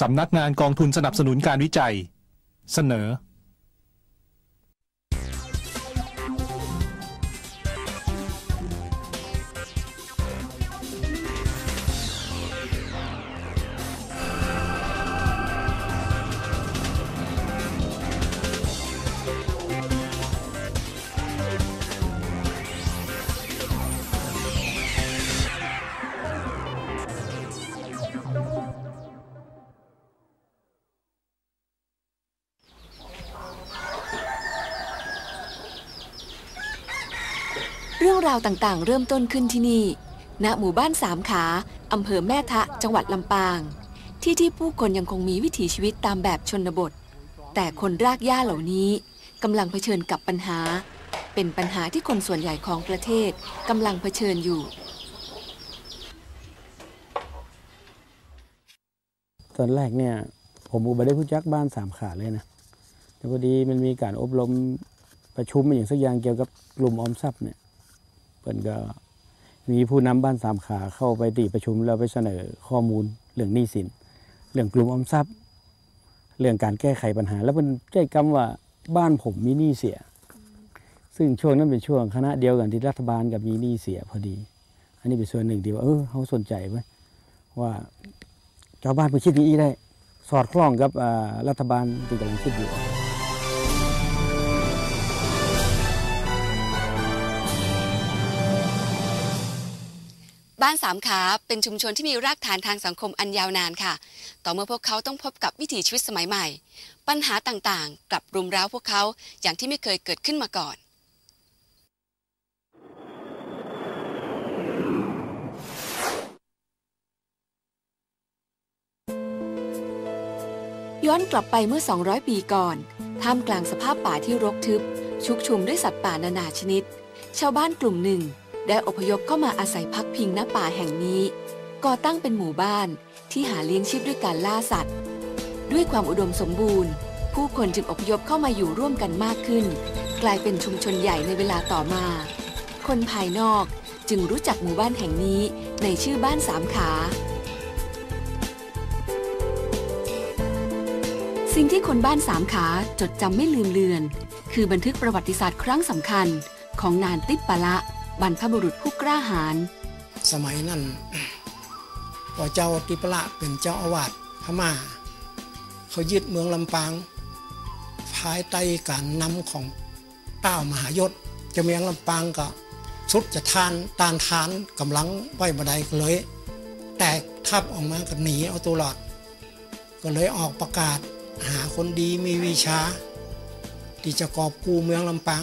สำนักงานกองทุนสนับสนุนการวิจัย เสนอ เรื่องราวต่างๆ เริ่มต้นขึ้นที่นี่ ณ หมู่บ้านสามขา อำเภอแม่ทะ จังหวัดลำปาง ที่ที่ผู้คนยังคงมีวิถีชีวิตตามแบบชนบท แต่คนรากหญ้าเหล่านี้กำลังเผชิญกับปัญหา เป็นปัญหาที่คนส่วนใหญ่ของประเทศกำลังเผชิญอยู่ ตอนแรกเนี่ย ผมอุบได้ผู้จักบ้านสามขาเลยนะ แต่พอดีมันมีการอบรมประชุมมาอย่างสักอย่างเกี่ยวกับกลุ่มออมทรัพย์เนี่ย พิ่นก็มีผู้นำบ้านสามขาเข้าไปตีประชุมแล้วไปเสนอข้อมูลเรื่องหนี้สิน เรื่องกลุ่มออมทรัพย์ เรื่องการแก้ไขปัญหา แล้วมันใจกำว่าบ้านผมมีหนี้เสีย ซึ่งช่วงนั้นเป็นช่วงคณะเดียวกันที่รัฐบาลกับมีหนี้เสียพอดี อันนี้เป็นส่วนหนึ่งที่ว่าเออเขาสนใจไว้ว่าชาวบ้านไปคิดนี้ได้ สอดคล้องกับอ่ารัฐบาลที่กำลังคิดอยู่ บ้านสามขาเป็นชุมชนที่มีรากฐานทางสังคมอันยาวนานค่ะ ต่อเมื่อพวกเขาต้องพบกับวิถีชีวิตสมัยใหม่ ปัญหาต่างๆ กลับรุมเร้าพวกเขาอย่างที่ไม่เคยเกิดขึ้นมาก่อน ย้อนกลับไปเมื่อ 200 ปีก่อน ท่ามกลางสภาพป่าที่รกทึบ ชุกชุมด้วยสัตว์ป่านานาชนิด ชาวบ้านกลุ่มหนึ่ง ได้อพยพเข้ามาอาศัยพักพิงณป่าแห่งนี้ ก่อตั้งเป็นหมู่บ้านที่หาเลี้ยงชีพด้วยการล่าสัตว์ ด้วยความอุดมสมบูรณ์ ผู้คนจึงอพยพเข้ามาอยู่ร่วมกันมากขึ้น กลายเป็นชุมชนใหญ่ในเวลาต่อมา คนภายนอกจึงรู้จักหมู่บ้านแห่งนี้ในชื่อบ้านสามขาสิ่งที่คนบ้านสามขาจดจำไม่ลืมเลือน คือบันทึกประวัติศาสตร์ครั้งสำคัญของนานติปปะละ บรรพบุรุษผู้กล้าหาญสมัยนั้นพอเจ้าติปละเป็นเจ้าอาวาสพม่า เขายึดเมืองลำปางภายใต้การนำของเต้ามหายศจะเมืองลำปางก็สุดจะทานตานทานกำลังไว้บันไดเลย แตกทับออกมาก็หนีเอาตัวรอด ก็เลยออกประกาศหาคนดีมีวิชา ที่จะกอบกู้เมืองลำปาง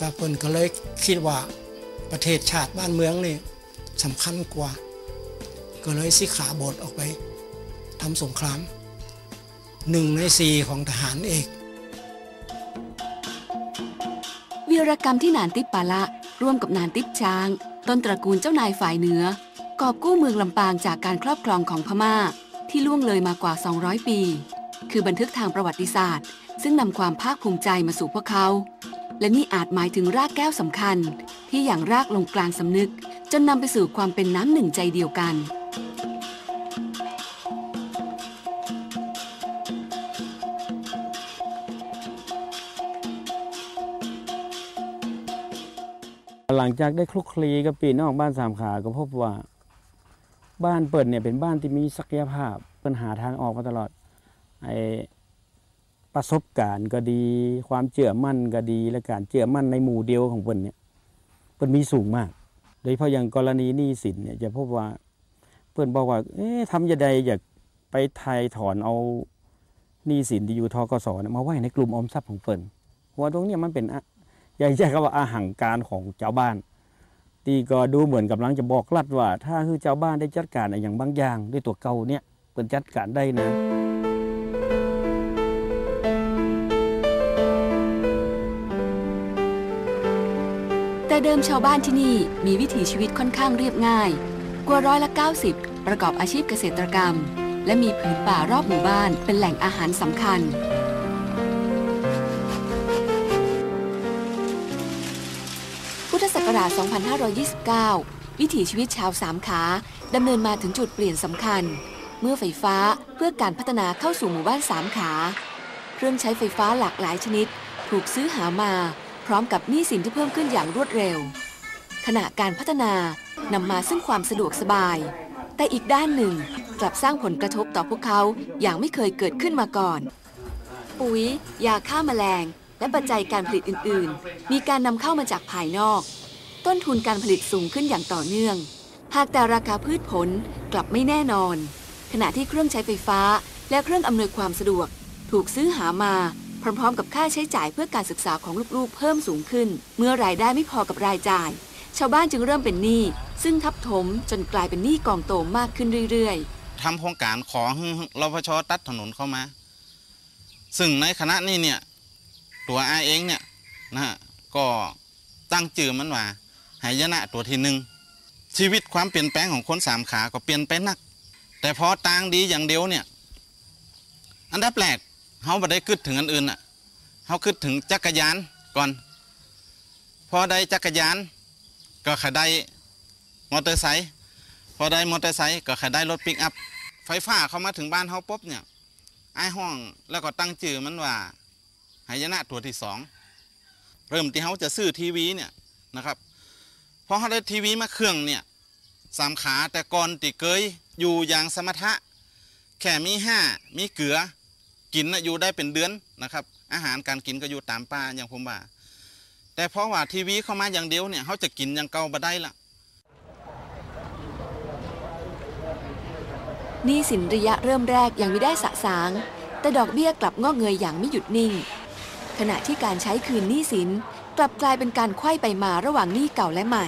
ก็เพิ่นก็เลยคิดว่า ประเทศชาติบ้านเมืองนี่สำคัญกว่า ก็เลยสิขาบทออกไปทำสงครามหนึ่งในสี่ของทหารเอกวีรกรรมที่นานติปปาละ ร่วมกับนานติปช้าง ต้นตระกูลเจ้านายฝ่ายเหนือกอบกู้เมืองลำปางจากการครอบครองของพม่าที่ล่วงเลยมากว่า 200 ปี คือบันทึกทางประวัติศาสตร์ ซึ่งนำความภาคภูมิใจมาสู่พวกเขา และนี่อาจหมายถึงรากแก้วสำคัญ ที่อย่างรากลงกลางสำนึก จนนำไปสู่ความเป็นน้ำหนึ่งใจเดียวกัน หลังจากได้คลุกคลีกับปีนอกบ้านสามขาก็พบว่า บ้านเปิดเนี่ยเป็นบ้านที่มีศักยภาพปัญหาทางออกมาตลอดไอประสบการณ์ก็ดี ความเชื่อมั่นก็ดี และการเชื่อมั่นในหมู่เดียวของเพิ่นเนี่ย เพิ่นมีสูงมาก โดยเฉพาะอย่างกรณีหนี้สินเนี่ยจะพบว่าเพิ่นบอกว่า เอ๊ะทำยังไงอยากไปไทยถอนเอาหนี้สินที่อยู่ทกสเนี่ยมาไว้ในกลุ่มออมทรัพย์ของเพิ่นเพราะว่าตรงเนี้ยมันเป็นอะอยากใช้คำว่าอาหังการของเจ้าบ้านที่ก็ดูเหมือนกำลังจะบอกลัดว่า ถ้าคือเจ้าบ้านได้จัดการอย่างบางอย่างด้วยตัวเก่าเนี่ยเปินจัดการได้นะ แต่เดิมชาวบ้านที่นี่มีวิถีชีวิตค่อนข้างเรียบง่าย กว่าร้อยละ 90 ประกอบอาชีพเกษตรกรรม และมีผืนป่ารอบหมู่บ้านเป็นแหล่งอาหารสำคัญ พุทธศักราช 2529 วิถีชีวิตชาวสามขาดำเนินมาถึงจุดเปลี่ยนสำคัญ เมื่อไฟฟ้าเพื่อการพัฒนาเข้าสู่หมู่บ้านสามขา เครื่องใช้ไฟฟ้าหลากหลายชนิด ถูกซื้อหามา พร้อมกับหนี้สินที่เพิ่มขึ้นอย่างรวดเร็ว ขณะการพัฒนานำมาซึ่งความสะดวกสบาย แต่อีกด้านหนึ่งกลับสร้างผลกระทบต่อพวกเขาอย่างไม่เคยเกิดขึ้นมาก่อน ปุ๋ย ยาฆ่าแมลง และปัจจัยการผลิตอื่น ๆ มีการนำเข้ามาจากภายนอก ต้นทุนการผลิตสูงขึ้นอย่างต่อเนื่อง หากแต่ราคาพืชผลกลับไม่แน่นอน ขณะที่เครื่องใช้ไฟฟ้าและเครื่องอำนวยความสะดวก ถูกซื้อหามา พร้อมๆ กับค่าใช้จ่ายเพื่อการศึกษาของลูกๆ เพิ่มสูงขึ้น เมื่อรายได้ไม่พอกับรายจ่าย ชาวบ้านจึงเริ่มเป็นหนี้ซึ่งทับถมจนกลายเป็นหนี้กองโตมากขึ้นเรื่อยๆทำโครงการขอรพชตัดถนนเข้ามา ซึ่งในคณะนี้เนี่ยตัวอาเองเนี่ยนะฮะก็ตั้งจื่อมันว่าหายนะตัวที่หนึ่งชีวิตความเปลี่ยนแปลงของคนสามขาก็เปลี่ยนไปนัก แต่พอตางดีอย่างเดียวเนี่ย อันดับแรก เขาไม่ได้คิดถึงอันอื่นอะเขาคิดถึงจักรยานก่อน พอได้จักรยาน ก็ขได้มอเตอร์ไซค์พอได้มอเตอร์ไซค์ก็ขายได้รถปิกอัพ ไฟฟ้าเขามาถึงบ้านเฮาปุ๊บเนี่ยไอ้ห้องแล้วก็ตั้งชื่อมันว่าหายนะตัวที่สองเริ่มที่เขาจะซื้อทีวีเนี่ยนะครับพอเขาได้ทีวีมาเครื่องเนี่ยสามขาแต่ก่อนติเกยอยู่อย่างสมถะแค่มีห้ามีเกลือ กินน่ะอยู่ได้เป็นเดือนนะครับ อาหารการกินก็อยู่ตามป่าอย่างผมว่า แต่เพราะว่าทีวีเข้ามาอย่างเดียวเนี่ยเขาจะกินอย่างเก่าบ่ได้ละหนี้สินระยะเริ่มแรกยังไม่ได้สะสาง แต่ดอกเบี้ยกลับงอกเงยอย่างไม่หยุดนิ่ง ขณะที่การใช้คืนหนี้สินกลับกลายเป็นการไขว้ไปมาระหว่างหนี้เก่าและใหม่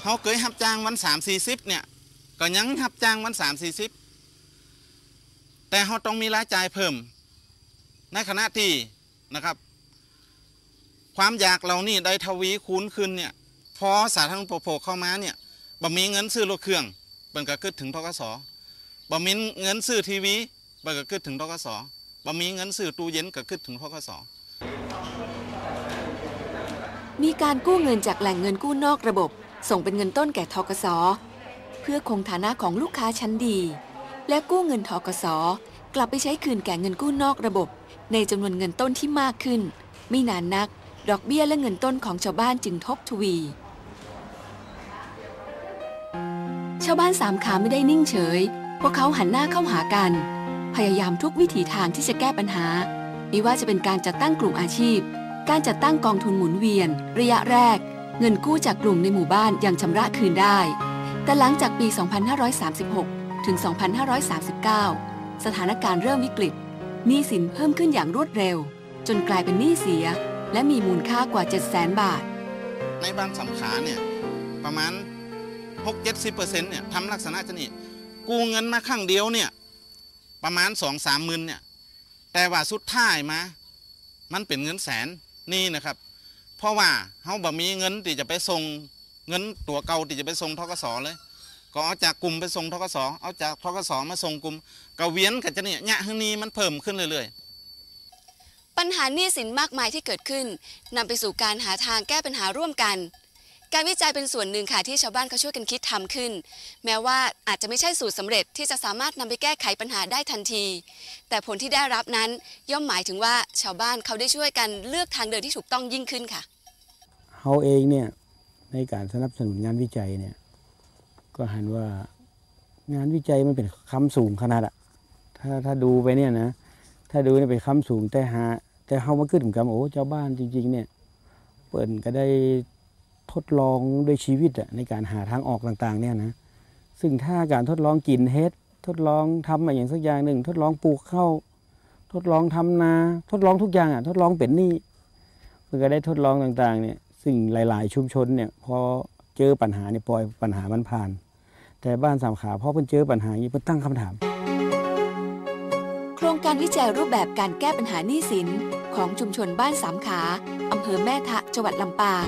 เขาเคยรับจ้างวันสามสี่สิบเนี่ย ก็ยังรับจ้างวันสามสี่สิบแต่เขาต้องมีรายจ่ายเพิ่ม ในขณะที่นะครับ ความอยากเรานี่ได้ทวีคูณขึ้นเนี่ยพอสาธารณูปโภคเข้ามาเนี่ยบ่มีเงินซื้อรถเครื่องเบิ่งก็คิดถึงทกสบ่มีเงินซื้อทีวีเบิ่งก็คิดถึงทกสบ่มีเงินซื้อตู้เย็นก็คิดถึงทกสมีการกู้เงินจากแหล่งเงินกู้นอกระบบ ส่งเป็นเงินต้นแก่ทกส เพื่อคงฐานะของลูกค้าชั้นดี และกู้เงินทกสกลับไปใช้คืนแก่เงินกู้นอกระบบ ในจำนวนเงินต้นที่มากขึ้น ไม่นานนัก ดอกเบี้ยและเงินต้นของชาวบ้านจึงทบทวี ชาวบ้านสามขาไม่ได้นิ่งเฉย พวกเขาหันหน้าเข้าหากัน พยายามทุกวิถีทางที่จะแก้ปัญหาไม่ว่าจะเป็นการจัดตั้งกลุ่มอาชีพ การจัดตั้งกองทุนหมุนเวียน ระยะแรก เงินกู้จากกลุ่มในหมู่บ้านยังชำระคืนได้ แต่หลังจากปี 2536 ถึง 2539 สถานการณ์เริ่มวิกฤตหนี้สินเพิ่มขึ้นอย่างรวดเร็ว จนกลายเป็นหนี้เสีย และมีมูลค่ากว่า 700,000 บาท ในบางสำขาเนี่ย ประมาณ 6-70%เนี่ยทำลักษณะจะนี่กู้เงินมาครั้งเดียวเนี่ย ประมาณ 2-3หมื่นเนี่ย แต่ว่าสุดท้ายมา มันเป็นเงินแสนนี่นะครับ เพราะว่าเขาบ่มีเงินที่จะไปส่ง เงินตัวเก่าที่จะไปส่งทกสเลย ก็เอาจากกลุ่มไปส่งทกสเอาจากทกสมาส่งกลุ่มก็เวียนกันจะเนี่ยยะฮึนี้มันเพิ่มขึ้นเรื่อยๆ ปัญหาหนี้สินมากมายที่เกิดขึ้นนำไปสู่การหาทางแก้ปัญหาร่วมกัน การวิจัยเป็นส่วนหนึ่งค่ะที่ชาวบ้านเขาช่วยกันคิดทำขึ้น แม้ว่าอาจจะไม่ใช่สูตรสำเร็จที่จะสามารถนำไปแก้ไขปัญหาได้ทันที แต่ผลที่ได้รับนั้นย่อมหมายถึงว่าชาวบ้านเขาได้ช่วยกันเลือกทางเดินที่ถูกต้องยิ่งขึ้นค่ะเขาเองเนี่ย ในการสนับสนุนงานวิจัยเนี่ย ก็หันว่างานวิจัยมันเป็นคำสูงขนาดอะถ้าถ้าดูไปเนี่ยนะ ถ้าดูเนี่ยเป็นคำสูงแต่หา แต่เขามาขึ้นกับโอ้เจ้าบ้านจริง ๆ เนี่ย เปิดก็ได้ทดลองด้วยชีวิตอะในการหาทางออกต่างๆ เนี่ยนะ ซึ่งถ้าการทดลองกินเฮ็ดทดลองทำอะไรอย่างสักอย่างหนึ่ง ทดลองปลูกข้าวทดลองทำนา ทดลองทุกอย่างอะทดลองเป็นนี่มันก็ได้ทดลองต่าง ๆ เนี่ย สิ่งหลาย ๆ ชุมชนเนี่ยพอเจอปัญหาเนี่ยปล่อยปัญหามันผ่าน แต่บ้านสามขาพอเพิ่นเจอปัญหาอย่างนี้เพิ่นตั้งคำถาม โครงการวิจัยรูปแบบการแก้ปัญหาหนี้สินของชุมชนบ้านสามขาอำเภอแม่ทะจังหวัดลำปาง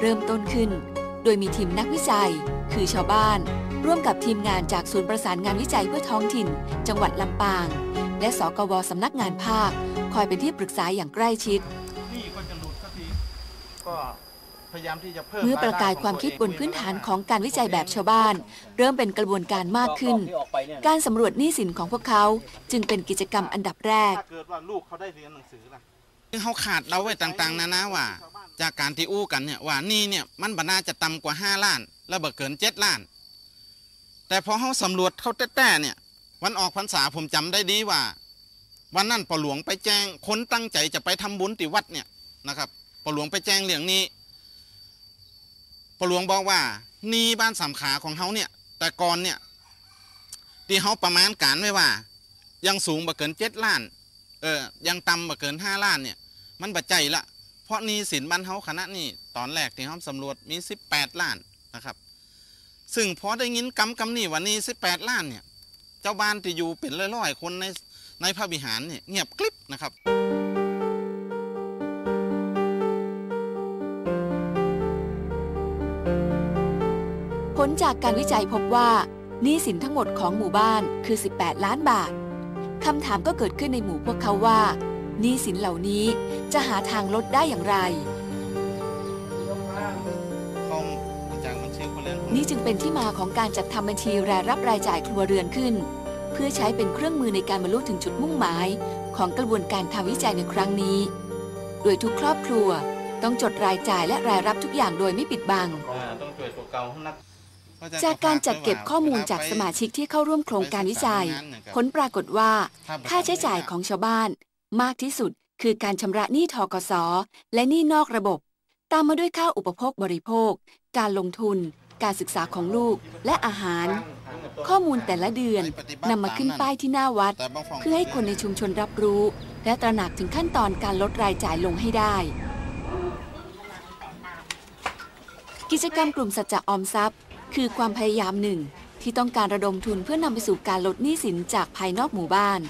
เริ่มต้นขึ้น โดยมีทีมนักวิจัย คือชาวบ้าน ร่วมกับทีมงานจากศูนย์ประสานงานวิจัยเพื่อท้องถิ่น จังหวัดลำปาง และสกวสำนักงานภาค คอยเป็นที่ปรึกษาอย่างใกล้ชิด นี่ก็จะหลุดสักทีก็ พยายามที่จะเพิ่มเมื่อประกายความคิดบนพื้นฐานของการวิจัยแบบชาวบ้าน เริ่มเป็นกระบวนการมากขึ้น การสำรวจหนี้สินของพวกเขา จึงเป็นกิจกรรมอันดับแรกถ้าเกิดว่าลูกเขาได้เรียนหนังสือล่ะเขาขาดเราไว้ต่างๆ นานาว่า จากการที่อู้กันเนี่ยว่านี่เนี่ยมันบรรณาจะต่ำกว่า 5 ล้าน แล้วบ่เกิน 7 ล้าน แต่พอเขาสำรวจเขาแต้ๆเนี่ย วันออกพรรษาผมจำได้ดีว่า วันนั้นปอหลวงไปแจ้งคนตั้งใจจะไปทำบุญที่วัดเนี่ยนะครับปอหลวงไปแจ้งเรื่องนี้ ปหลวงบอกว่า นี่บ้านสามขาของเขาเนี่ย แต่ก่อนเนี่ยที่เขาประมาณการไว้ว่า ยังสูงบ่เกินเจ็ดล้าน เออ ยังต่ำบ่เกินห้าล้านเนี่ย มันบัจใจละ เพราะนีสินบ้านเฮาคณะนี่ตอนแรกที่เขาสำรวจมีสิบแปดล้านนะครับ ซึ่งพอได้ยินกำกำนี่ว่านี่สิบแปดล้านเนี่ย เจ้าบ้านที่อยู่เป็นร้อยๆคนในในพระวิหารเนี่ยเงียบกริบนะครับ ลจากการวิจัยพบว่าหนี้สินทั้งหมดของหมู่บ้านคือ 18 ล้านบาทคำถามก็เกิดขึ้นในหมู่พวกเขาว่าหนี้สินเหล่านี้จะหาทางลดได้อย่างไรเขาจากบัญชีคนเรียนนี่จึงเป็นที่มาของการจัดทำบัญชีรายรับรายจ่ายครัวเรือนขึ้น เพื่อใช้เป็นเครื่องมือในการบรรลุถึงจุดมุ่งหมาย ของกระบวนการทำวิจัยในครั้งนี้ โดยทุกครอบครัวต้องจดรายจ่ายและรายรับทุกอย่างโดยไม่ปิดบังต้องช่วยตัวเก่านัก จากการจัดเก็บข้อมูลจากสมาชิกที่เข้าร่วมโครงการวิจัย ผลปรากฏว่า ค่าใช้จ่ายของชาวบ้าน มากที่สุดคือการชำระหนี้ทกสและหนี้นอกระบบ ตามมาด้วยค่าอุปโภคบริโภค การลงทุน การศึกษาของลูกและอาหาร ข้อมูลแต่ละเดือนนำมาขึ้นป้ายที่หน้าวัด เพื่อให้คนในชุมชนรับรู้ และตระหนักถึงขั้นตอนการลดรายจ่ายลงให้ได้กิจกรรมกลุ่มสัจจะออมทรัพย์ คือความพยายามหนึ่ง ที่ต้องการระดมทุนเพื่อนำไปสู่การลดหนี้สินจากภายนอกหมู่บ้าน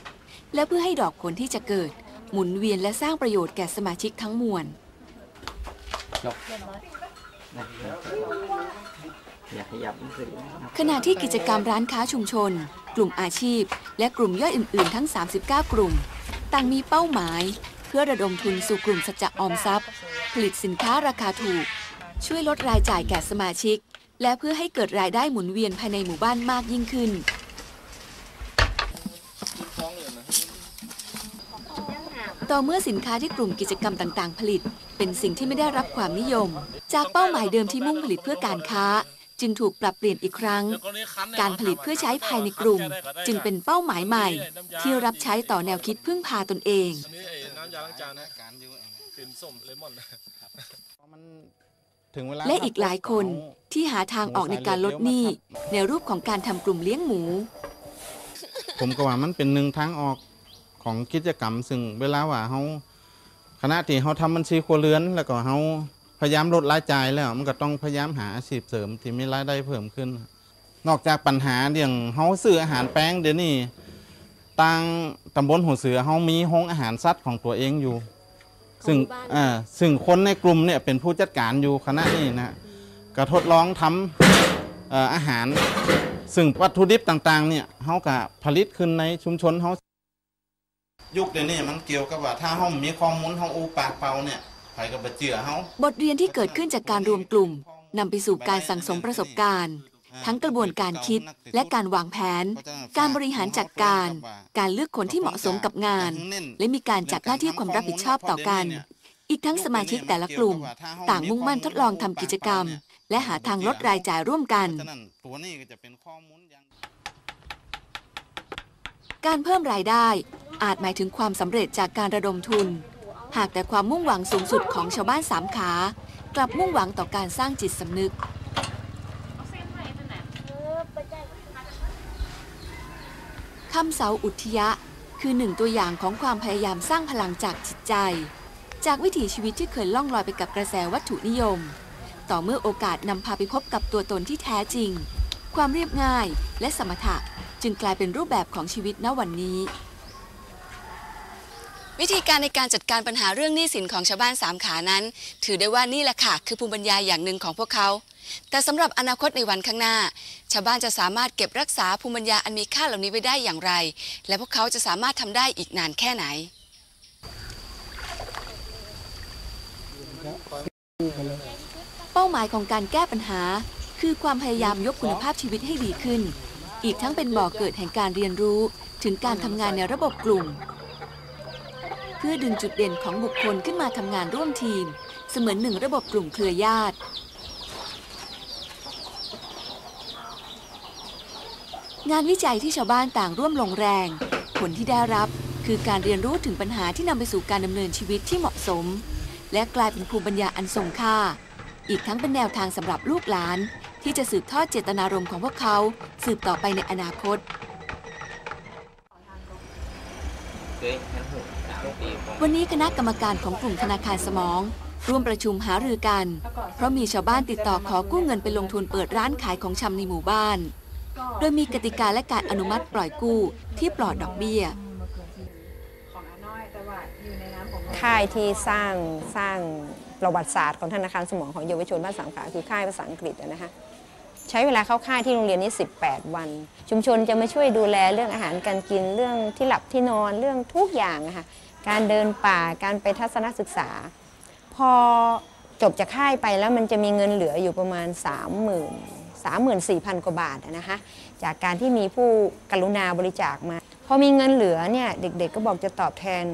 และเพื่อให้ดอกผลที่จะเกิด หมุนเวียนและสร้างประโยชน์แก่สมาชิกทั้งมวลอยากขยับหนังสือนะครับขณะที่กิจกรรมร้านค้าชุมชน กลุ่มอาชีพ และกลุ่มย่อยอื่น ๆ ทั้ง 39 กลุ่ม ต่างมีเป้าหมาย เพื่อระดมทุนสู่กลุ่มสัจจะออมทรัพย์ ผลิตสินค้าราคาถูก ช่วยลดรายจ่ายแก่สมาชิก และเพื่อให้เกิดรายได้หมุนเวียนภายในหมู่บ้านมากยิ่งขึ้น ต่อเมื่อสินค้าที่กลุ่มกิจกรรมต่างๆ ผลิต เป็นสิ่งที่ไม่ได้รับความนิยม จากเป้าหมายเดิมที่มุ่งผลิตเพื่อการค้า จึงถูกปรับเปลี่ยนอีกครั้ง การผลิตเพื่อใช้ภายในกลุ่ม จึงเป็นเป้าหมายใหม่ ที่รับใช้ต่อแนวคิดพึ่งพาตนเอง และอีกหลายคนที่หาทางออกในการลดหนี้ในรูปของการทำกลุ่มเลี้ยงหมู ผมก็ว่ามันเป็นหนึ่งทางออกของกิจกรรม ซึ่งเวลาว่าเขาคณะที่เขาทำบัญชีครัวเรือน แล้วก็เขาพยายามลดรายจ่ายแล้วมันก็ต้องพยายามหาอาชีพเสริมที่มีรายได้เพิ่มขึ้น นอกจากปัญหาเรื่องเขาซื้ออาหารแป้งเดี๋ยวนี้ต่างตำบลหัวเสือเขามีห้องอาหารสัตว์ของตัวเองอยู่ ซึ่งอ่าซึ่งคนในกลุ่มเนี่ยเป็นผู้จัดการอยู่คณะนี้นะก็ทดลองทำเอ่ออาหาร ซึ่งวัตถุดิบต่างๆเนี่ยเขาก็ผลิตขึ้นในชุมชนเขายุคเดี๋ยวนี้มันเกี่ยวกับว่าถ้าเขามีข้อมูลเขาอูปากเปล่าเนี่ยใครก็ไปเจือเขาบทเรียนที่เกิดขึ้นจากการรวมกลุ่มนำไปสู่การสั่งสมประสบการณ์ ทั้งกระบวนการคิดและการวางแผน การบริหารจัดการ การเลือกคนที่เหมาะสมกับงาน และมีการจัดหน้าที่ความรับผิดชอบต่อกัน อีกทั้งสมาชิกแต่ละกลุ่ม ต่างมุ่งมั่นทดลองทำกิจกรรม และหาทางลดรายจ่ายร่วมกันฉะนั้นตัวนี้ก็จะเป็นข้อมูลอย่างการเพิ่มรายได้อาจหมายถึงความสำเร็จจากการระดมทุน หากแต่ความมุ่งหวังสูงสุดของชาวบ้านสามขา กลับมุ่งหวังต่อการสร้างจิตสำนึก คำเสาอุทยะ คือหนึ่งตัวอย่างของความพยายามสร้างพลังจากจิตใจ จากวิถีชีวิตที่เคยล่องลอยไปกับกระแสวัตถุนิยม ต่อเมื่อโอกาสนำพาไปพบกับตัวตนที่แท้จริง ความเรียบง่ายและสมถะจึงกลายเป็นรูปแบบของชีวิตณวันนี้ วิธีการในการจัดการปัญหาเรื่องหนี้สินของชาวบ้านสามขานั้น ถือได้ว่านี่แหละค่ะคือภูมิปัญญาอย่างหนึ่งของพวกเขา แต่สำหรับอนาคตในวันข้างหน้า ชาวบ้านจะสามารถเก็บรักษาภูมิปัญญาอันมีค่าเหล่านี้ไว้ได้อย่างไร และพวกเขาจะสามารถทำได้อีกนานแค่ไหนเป้าหมายของการแก้ปัญหา คือความพยายามยกคุณภาพชีวิตให้ดีขึ้น อีกทั้งเป็นบ่อกเกิดแห่งการเรียนรู้ ถึงการทำงานในระบบกลุ่ม พื่อดึงจุดเด่นของบุคคลขึ้นมาทำงานร่วมทีม เสมือนหนึ่งระบบกลุ่มเครือญาติ งานวิจัยที่ชาวบ้านต่างร่วมลงแรง ผลที่ได้รับคือการเรียนรู้ถึงปัญหาที่นำไปสู่การดำเนินชีวิตที่เหมาะสม และกลายเป็นภูมิปัญญาอันทรงค่า อีกทั้งเป็นแนวทางสำหรับลูกหลาน ที่จะสืบทอดเจตนารมณ์ของพวกเขา สืบต่อไปในอนาคต วันนี้คณะกรรมการของกลุ่มธนาคารสมอง ร่วมประชุมหารือกัน เพราะมีชาวบ้านติดต่อขอกู้เงินไปลงทุนเปิดร้านขายของชำในหมู่บ้าน โดยมีกติกาและการอนุมัติปล่อยกู้ที่ปลอดดอกเบี้ยค่ายที่สร้างสร้างประวัติศาสตร์ของธนาคารสมองของเยาวชนบ้านสามขาคือค่ายภาษาอังกฤษอะนะคะใช้เวลาเข้าค่ายที่โรงเรียนนี้ 18 วัน ชุมชนจะมาช่วยดูแลเรื่องอาหารการกินเรื่องที่หลับที่นอนเรื่องทุกอย่างอะค่ะ การเดินป่าการไปทัศนศึกษา พอจบจากค่ายไปแล้วมันจะมีเงินเหลืออยู่ประมาณ 30,000 34,000 กว่าบาทนะคะจากการที่มีผู้กรุณาบริจาคมา พอมีเงินเหลือเนี่ยเด็กๆก็บอกจะตอบแทน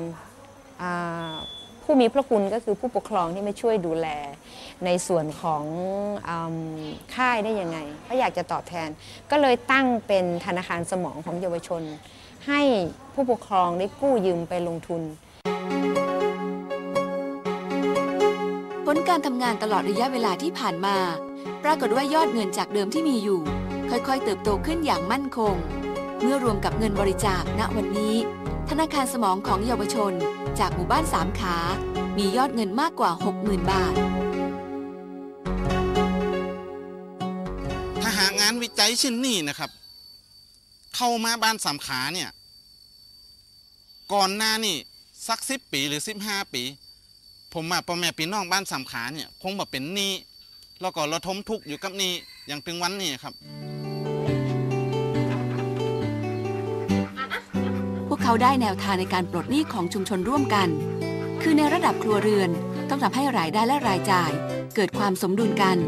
ผู้มีพระคุณก็คือผู้ปกครองที่มาช่วยดูแล ในส่วนของอค่ายได้ยังไงก็อยากจะตอบแทน ก็เลยตั้งเป็นธนาคารสมองของเยาวชน ให้ผู้ปกครองได้กู้ยืมไปลงทุน ผลการทำงานตลอดระยะเวลาที่ผ่านมา ปรากฏว่ายอดเงินจากเดิมที่มีอยู่ ค่อยๆ เติบโตขึ้นอย่างมั่นคง เมื่อรวมกับเงินบริจาคณวันนี้ ธนาคารสมองของเยาวชน จากหมู่บ้านสามขา มียอดเงินมากกว่า 60,000 บาท ถ้าหากงานวิจัยชิ้นนี้นะครับ เข้ามาบ้านสามขาเนี่ย ก่อนหน้านี่สักสิบปีหรือสิบห้าปี ผมมาพ่อแม่พี่น้องบ้านสามขาเนี่ย คงมาเป็นหนี้แล้วก็ระทมทุกข์อยู่กับหนี้อย่างถึงวันนี้ครับ พวกเขาได้แนวทางในการปลดหนี้ของชุมชนร่วมกัน คือในระดับครัวเรือนต้องทำให้รายได้และรายจ่าย เกิดความสมดุลกัน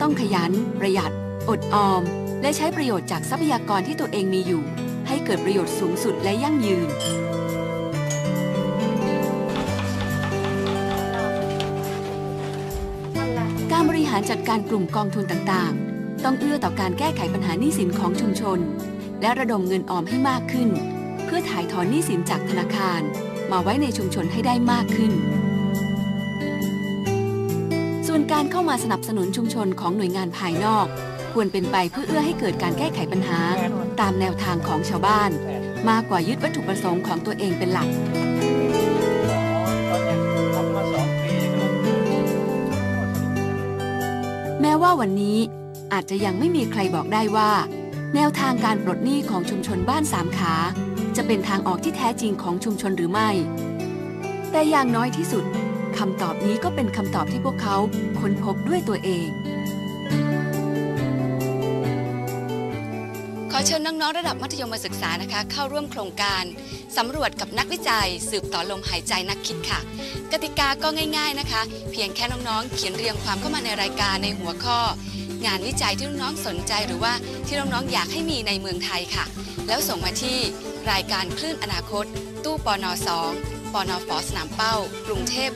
ต้องขยัน ประหยัด อดออม และใช้ประโยชน์จากทรัพยากรที่ตัวเองมีอยู่ ให้เกิดประโยชน์สูงสุดและยั่งยืน การบริหารจัดการกลุ่มกองทุนต่างๆ ต้องเอื้อต่อการแก้ไขปัญหาหนี้สินของชุมชน และระดมเงินออมให้มากขึ้น เพื่อถ่ายถอนหนี้สินจากธนาคาร มาไว้ในชุมชนให้ได้มากขึ้นส่วนการเข้ามาสนับสนุนชุมชนของหน่วยงานภายนอก ควรเป็นไปเพื่อเอื้อให้เกิดการแก้ไขปัญหา ตามแนวทางของชาวบ้าน มากกว่ายึดวัตถุประสงค์ของตัวเองเป็นหลัก แม้ว่าวันนี้อาจจะยังไม่มีใครบอกได้ว่า แนวทางการปลดหนี้ของชุมชนบ้านสามขา จะเป็นทางออกที่แท้จริงของชุมชนหรือไม่ แต่อย่างน้อยที่สุดคำตอบนี้ก็เป็นคำตอบที่พวกเขาค้นพบด้วยตัวเอง ขอเชิญน้องๆระดับมัธยมศึกษานะคะ เข้าร่วมโครงการสำรวจกับนักวิจัย สืบต่อลมหายใจนักคิดค่ะ กติกาก็ง่าย ๆนะคะ เพียงแค่น้องๆ เขียนเรียงความเข้ามาในรายการในหัวข้อ งานวิจัยที่น้องๆสนใจหรือว่าที่น้องๆอยากให้มีในเมืองไทยค่ะ แล้วส่งมาที่รายการคลื่นอนาคต ตู้ปน2ปนฟสนามเป้า กรุงเทพ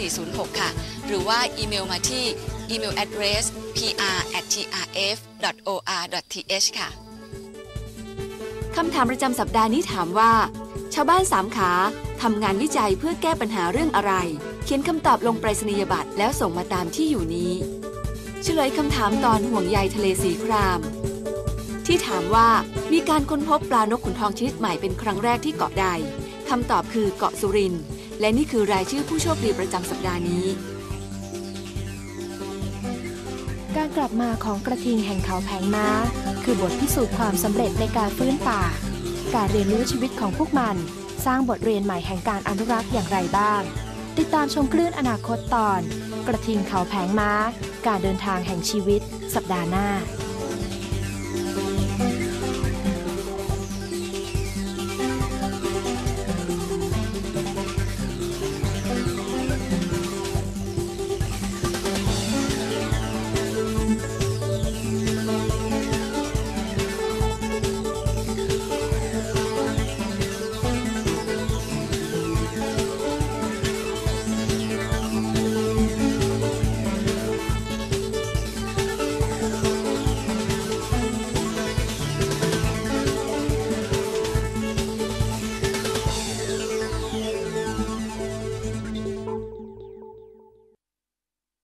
10406 ค่ะ หรือว่าอีเมลมาที่อีเมล address pr@trf.or.th ค่ะ คำถามประจำสัปดาห์นี้ถามว่า ชาวบ้านสามขาทำงานวิจัยเพื่อแก้ปัญหาเรื่องอะไร เขียนคำตอบลงไปรษณียบัตรแล้วส่งมาตามที่อยู่นี้เฉลยคำถามตอนห่วงใยทะเลสีคราม ที่ถามว่ามีการค้นพบปลานกขุนทองชนิดใหม่เป็นครั้งแรกที่เกาะใดคำตอบคือเกาะสุรินทร์และนี่คือรายชื่อผู้โชคดีประจำสัปดาห์นี้ การกลับมาของกระทิงแห่งเขาแผงม้า คือบทพิสูจน์ความสำเร็จในการฟื้นป่า การเรียนรู้ชีวิตของพวกมัน สร้างบทเรียนใหม่แห่งการอนุรักษ์อย่างไรบ้าง ติดตามชมคลื่นอนาคตตอน กระทิงเขาแผงม้า การเดินทางแห่งชีวิต สัปดาห์หน้า